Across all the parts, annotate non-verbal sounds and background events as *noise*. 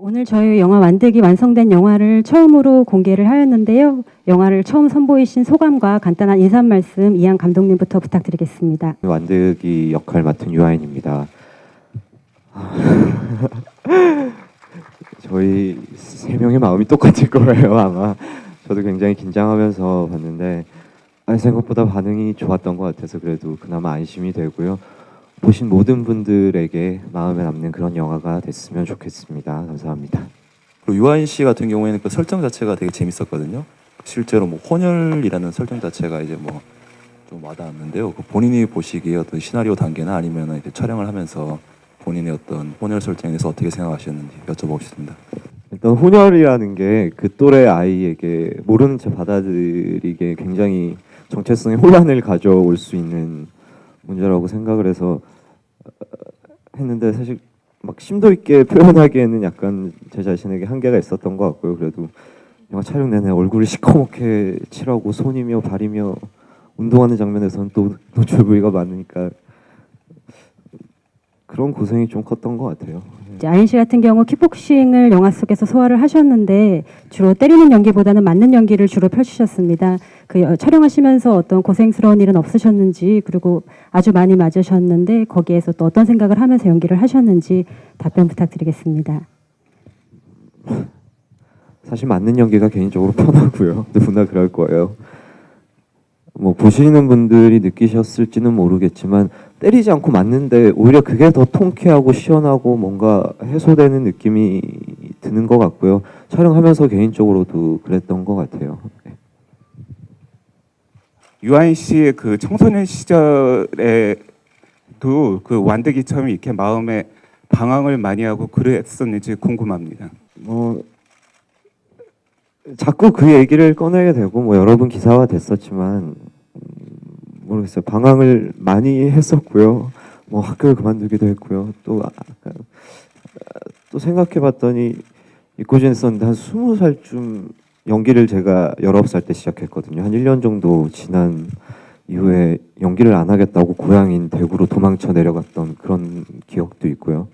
오늘 저희 영화 완득이 완성된 영화를 처음으로 공개를 하였는데요. 영화를 처음 선보이신 소감과 간단한 인사 말씀 이한 감독님부터 부탁드리겠습니다. 완득이 역할 맡은 유아인입니다. *laughs* 저희 세 명의 마음이 똑같을 거예요 아마. 저도 굉장히 긴장하면서 봤는데 생각보다 반응이 좋았던 것 같아서 그래도 그나마 안심이 되고요. 보신 모든 분들에게 마음에 남는 그런 영화가 됐으면 좋겠습니다. 감사합니다. 그리고 유아인 씨 같은 경우에는 그 설정 자체가 되게 재밌었거든요. 실제로 뭐 혼혈이라는 설정 자체가 이제 뭐 좀 와닿았는데요. 그 본인이 보시기에 어떤 시나리오 단계나 아니면 이제 촬영을 하면서 본인의 어떤 혼혈 설정에 대해서 어떻게 생각하셨는지 여쭤보고 싶습니다. 일단 혼혈이라는 게 그 또래 아이에게 모르는 채 받아들이게 굉장히 정체성의 혼란을 가져올 수 있는 문제라고 생각을 해서 어, 했는데 사실 막 심도 있게 *laughs* 표현하기에는 약간 제 자신에게 한계가 있었던 것 같고요. 그래도 영화 촬영 내내 얼굴을 시커멓게 칠하고 손이며 발이며 운동하는 장면에서는 또 노출 부위가 많으니까 그런 고생이 좀 컸던 것 같아요. 이제 아인 씨 같은 경우 킥복싱을 영화 속에서 소화를 하셨는데 주로 때리는 연기보다는 맞는 연기를 주로 펼치셨습니다. 그 어, 촬영하시면서 어떤 고생스러운 일은 없으셨는지 그리고 아주 많이 맞으셨는데 거기에서 또 어떤 생각을 하면서 연기를 하셨는지 답변 부탁드리겠습니다. 사실 맞는 연기가 개인적으로 *laughs* 편하고요. 누구나 그럴 거예요. 뭐 보시는 분들이 느끼셨을지는 모르겠지만 때리지 않고 맞는데 오히려 그게 더 통쾌하고 시원하고 뭔가 해소되는 느낌이 드는 것 같고요. 촬영하면서 개인적으로도 그랬던 것 같아요. 네. 유아인 씨의 그 청소년 시절에도 그 완득이처럼 이렇게 마음에 방황을 많이 하고 그랬었는지 궁금합니다. 뭐 자꾸 그 얘기를 꺼내게 되고 뭐 여러 번 기사화 됐었지만 음, 모르겠어요. 방황을 많이 했었고요. 뭐 학교를 그만두기도 했고요. 또 아- 아- 또 생각해봤더니 잊고 지냈었는데 한 스무 살쯤 연기를 제가 열아홉 살 때 시작했거든요. 한 1년 정도 지난 이후에 연기를 안 하겠다고 고향인 대구로 도망쳐 내려갔던 그런 기억도 있고요.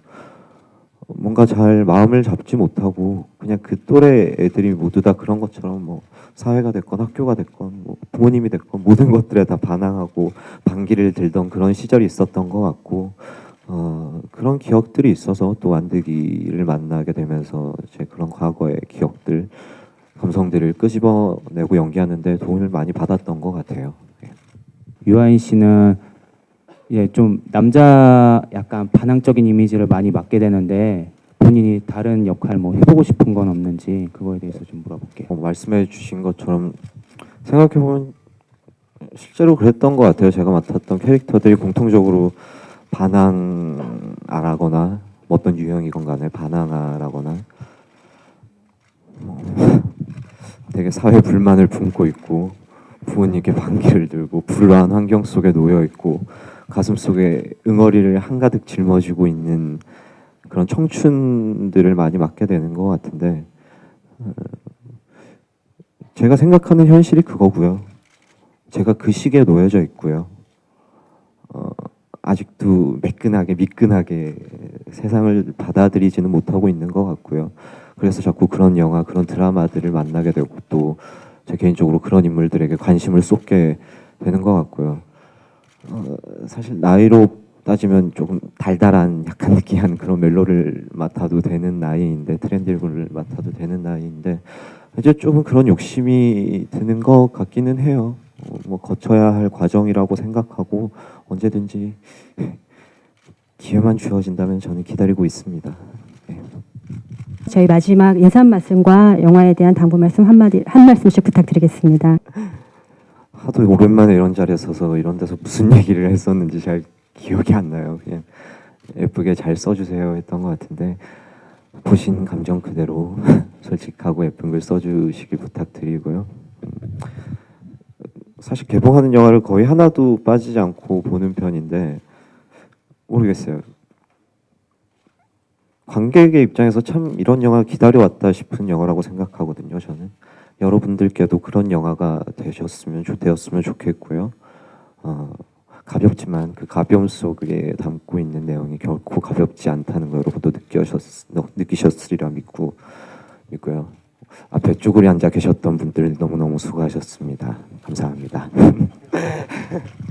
뭔가 잘 마음을 잡지 못하고 그냥 그 또래 애들이 모두 다 그런 것처럼 뭐 사회가 됐건 학교가 됐건 뭐 부모님이 됐건 모든 것들에 다 반항하고 반기를 들던 그런 시절이 있었던 것 같고 어, 그런 기억들이 있어서 또 완득이를 만나게 되면서 제 그런 과거의 기억들 감성들을 끄집어내고 연기하는데 도움을 많이 받았던 것 같아요. 예. 유아인 씨는 예, 좀 남자 약간 반항적인 이미지를 많이 맡게 되는데 본인이 다른 역할 뭐 해보고 싶은 건 없는지 그거에 대해서 좀 물어볼게요. 어, 말씀해 주신 것처럼 생각해 보면 실제로 그랬던 것 같아요. 제가 맡았던 캐릭터들이 공통적으로 반항아라거나 뭐 어떤 유형이건 간에 반항아라거나 뭐 되게 사회 불만을 품고 있고 부모님께 반기를 들고 불우한 환경 속에 놓여 있고 가슴 속에 응어리를 한가득 짊어지고 있는 그런 청춘들을 많이 맡게 되는 것 같은데 어, 제가 생각하는 현실이 그거고요. 제가 그 시기에 놓여져 있고요. 어, 아직도 매끈하게 미끈하게 세상을 받아들이지는 못하고 있는 것 같고요. 그래서 자꾸 그런 영화, 그런 드라마들을 만나게 되고 또 제 개인적으로 그런 인물들에게 관심을 쏟게 되는 것 같고요. 어, 사실 나이로 따지면 조금 달달한 약간 *laughs* 느끼한 그런 멜로를 맡아도 되는 나이인데 트렌디를 맡아도 되는 나이인데 이제 조금 그런 욕심이 드는 것 같기는 해요. 어, 뭐 거쳐야 할 과정이라고 생각하고 언제든지 *laughs* 기회만 주어진다면 저는 기다리고 있습니다. 네. 저희 마지막 인사 말씀과 영화에 대한 당부 말씀 한 마디 한 말씀씩 부탁드리겠습니다. *laughs* 하도 오랜만에 이런 자리에 서서 이런 데서 무슨 얘기를 했었는지 잘 기억이 안 나요. 그냥 예쁘게 잘 써주세요 했던 것 같은데 보신 감정 그대로 *laughs* 솔직하고 예쁜 글 써주시길 부탁드리고요. 음, 사실 개봉하는 영화를 거의 하나도 빠지지 않고 보는 편인데 모르겠어요. 관객의 입장에서 참 이런 영화 기다려왔다 싶은 영화라고 생각하거든요. 저는 여러분들께도 그런 영화가 되셨으면 좋, 되었으면 좋겠고요. 어, 가볍지만 그 가벼움 속에 담고 있는 내용이 결코 가볍지 않다는 걸 여러분도 느끼셨, 느끼셨으리라 믿고 믿고요. 앞에 쭈그리 앉아 계셨던 분들 너무너무 수고하셨습니다. 감사합니다. *laughs*